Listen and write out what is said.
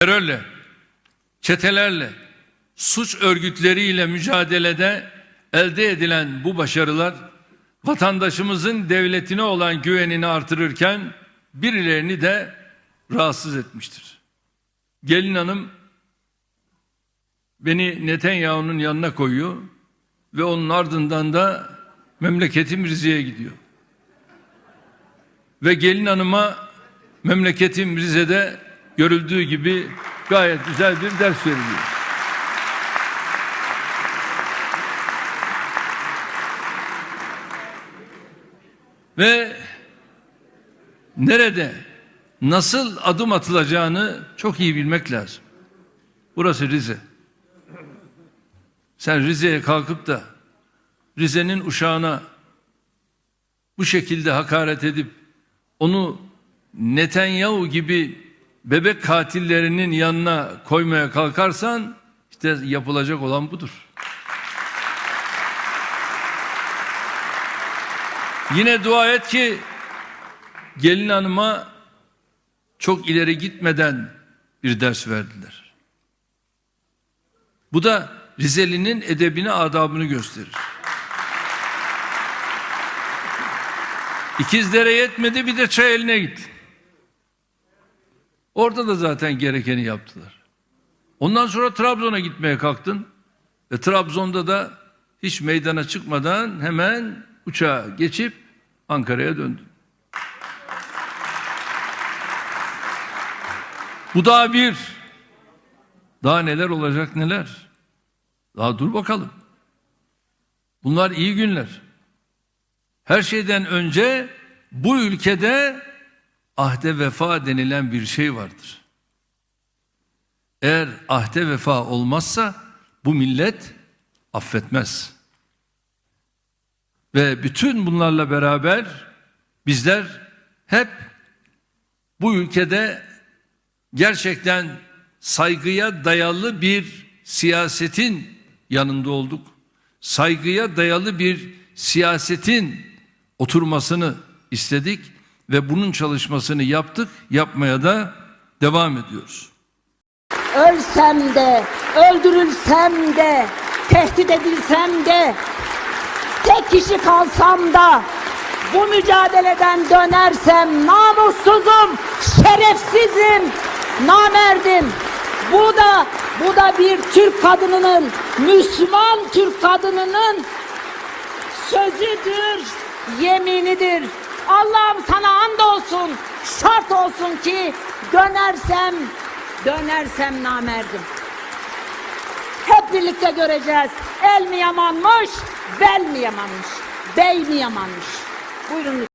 terörle, çetelerle, suç örgütleriyle mücadelede elde edilen bu başarılar vatandaşımızın devletine olan güvenini artırırken birilerini de rahatsız etmiştir. Gelin hanım beni Netanyahu'nun yanına koyuyor ve onun ardından da memleketim Rize'ye gidiyor. Ve gelin hanıma memleketim Rize'de görüldüğü gibi gayet güzel bir ders veriliyor. Ve nerede nasıl adım atılacağını çok iyi bilmek lazım. Burası Rize. Sen Rize'ye kalkıp da Rize'nin uşağına bu şekilde hakaret edip onu Netanyahu gibi bebek katillerinin yanına koymaya kalkarsan işte yapılacak olan budur. Yine dua et ki gelin hanıma çok ileri gitmeden bir ders verdiler. Bu da Rizeli'nin edebini, adabını gösterir. İkizdere yetmedi bir de çay eline gitti. Orada da zaten gerekeni yaptılar. Ondan sonra Trabzon'a gitmeye kalktın. Ve Trabzon'da da hiç meydana çıkmadan hemen uçağa geçip Ankara'ya döndün. Bu daha bir. Daha neler olacak neler. Daha dur bakalım. Bunlar iyi günler. Her şeyden önce bu ülkede ahde vefa denilen bir şey vardır. Eğer ahde vefa olmazsa bu millet affetmez. Ve bütün bunlarla beraber bizler hep bu ülkede gerçekten saygıya dayalı bir siyasetin yanında olduk. Saygıya dayalı bir siyasetin oturmasını istedik ve bunun çalışmasını yaptık, yapmaya da devam ediyoruz. Ölsem de, öldürülsem de, tehdit edilsem de, tek kişi kalsam da, bu mücadeleden dönersem namussuzum, şerefsizim, namerdim. Bu da, bu da bir Türk kadınının, Müslüman Türk kadınının sözüdür, yeminidir. Allah'ım sana and olsun, şart olsun ki dönersem, dönersem namerdim. Hep birlikte göreceğiz. El mi yamanmış, bel mi yamanmış, bey mi yamanmış. Buyurun.